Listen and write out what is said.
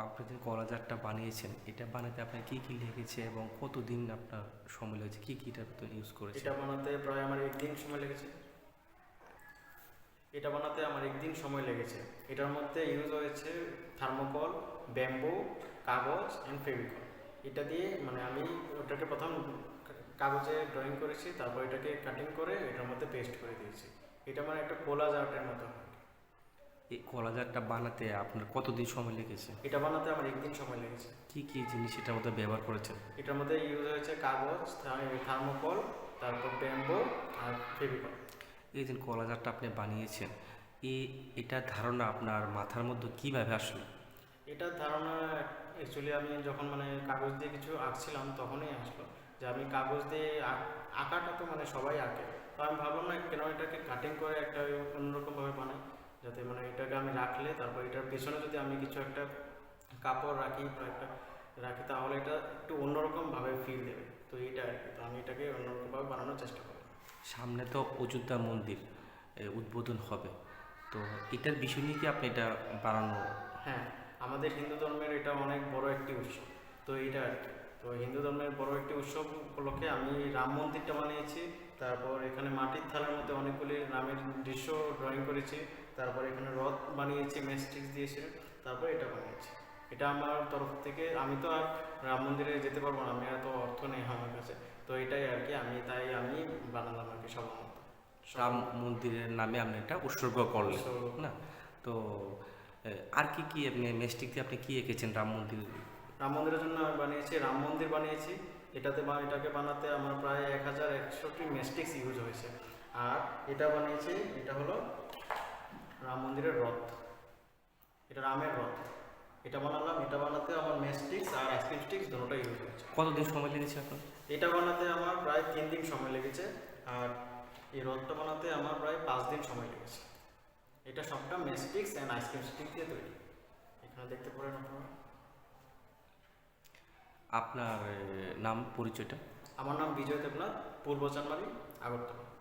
আপনি যে কলাজারটা বানিয়েছেন, এটা বানাতে আপনার কী কী লেগেছে এবং কতদিন আপনার সময় লেগেছে? কী কী এটা ইউজ করেছে এটা বানাতে প্রায় আমার একদিন সময় লেগেছে। এটা বানাতে আমার একদিন সময় লেগেছে। এটার মধ্যে ইউজ হয়েছে থার্মোকল ব্যাম্বু কাগজ অ্যান্ড ফেভিকল। এটা দিয়ে মানে আমি ওটাকে প্রথম কাগজে ড্রয়িং করেছি, তারপর এটাকে কাটিং করে এটার মধ্যে পেস্ট করে দিয়েছি। এটা মানে একটা কোলাজ আর্টের মতো। হয়। এই কলাজারটা বানাতে আপনার কতদিন সময় লেগেছে? এটা বানাতে আমার একদিন সময় লেগেছে। কী কী জিনিস এটার মধ্যে ব্যবহার করেছেন? এটার মধ্যে ইউজ হয়েছে কাগজ থার্মোকল তারপর ব্যাম্বু আর ফেভিকল। এই যে কলাজারটা আপনি বানিয়েছেন এই এটার ধারণা আপনার মাথার মধ্যে কীভাবে আসলো? এটার ধারণা অ্যাকচুয়ালি আমি যখন মানে কাগজ দিয়ে কিছু আঁকছিলাম তখনই আসলো। যে আমি কাগজ দিয়ে আঁকাটা তো মানে সবাই আঁকে। তো আমি ভাবলাম না কেন এটাকে কাটিং করে একটা অন্যরকমভাবে বানাই? যাতে মানে এটাকে আমি রাখলে তারপর এটার পেছনে যদি আমি কিছু একটা কাপড় রাখি বা একটা রাখি তাহলে এটা একটু অন্যরকমভাবে ফিল দেবে। তো এইটা আর কি। তো আমি এটাকে অন্যরকমভাবে বানানোর চেষ্টা করি সামনে তো অযোধ্যা মন্দির উদ্বোধন হবে। তো এটার বিষয় নিয়ে কি আপনি এটা বানানো? হ্যাঁ আমাদের হিন্দু ধর্মের এটা অনেক বড় একটি উৎসব। তো এইটা আর কি। তো হিন্দু ধর্মের বড় একটি উৎসব উপলক্ষে আমি রাম মন্দিরটা বানিয়েছি। তারপর এখানে মাটির থালার মধ্যে অনেকগুলি রামের দৃশ্য ড্রয়িং করেছি। তারপর এখানে রথ বানিয়েছি ম্যাস্টিক্স দিয়েছি তারপর এটা বানিয়েছি। এটা আমার তরফ থেকে আমি তো আর রাম মন্দিরে যেতে পারব না আমি এত অর্থ নেই আমার কাছে। তো এটাই আর কি আমি তাই আমি বানালাম আর কি সবার মতো রাম মন্দিরের নামে আপনি এটা উৎসর্গ করলেন না? তো আর কি কি আপনি মেস্টিক দিয়ে আপনি কি এঁকেছেন রাম মন্দির? রাম মন্দিরের জন্য আমি বানিয়েছি রাম মন্দির বানিয়েছি। এটাতে বা এটাকে বানাতে আমার প্রায় এক হাজার একশোটি মেস্টিক্স ইউজ হয়েছে। আর এটা বানিয়েছি এটা হলো রাম মন্দিরের রথ। এটা রামের রথ। এটা বানালাম এটা বানাতে আমার মেস্টিক্স আর আইসক্রিম স্টিক্স দুটোটা ইউজ হয়েছে। কতদিন সময় লেগেছে এখন? এটা বানাতে আমার প্রায় তিন দিন সময় লেগেছে। আর এই রথটা বানাতে আমার প্রায় পাঁচ দিন সময় লেগেছে। এটা সবটা মেস্টিক্স অ্যান্ড আইসক্রিম স্টিক দিয়ে তৈরি। এখানে দেখতে পারেন আপনারা। আপনার নাম পরিচয়টা? আমার নাম বিজয় দেবনাথ পূর্ব চানমারি আগরতলা।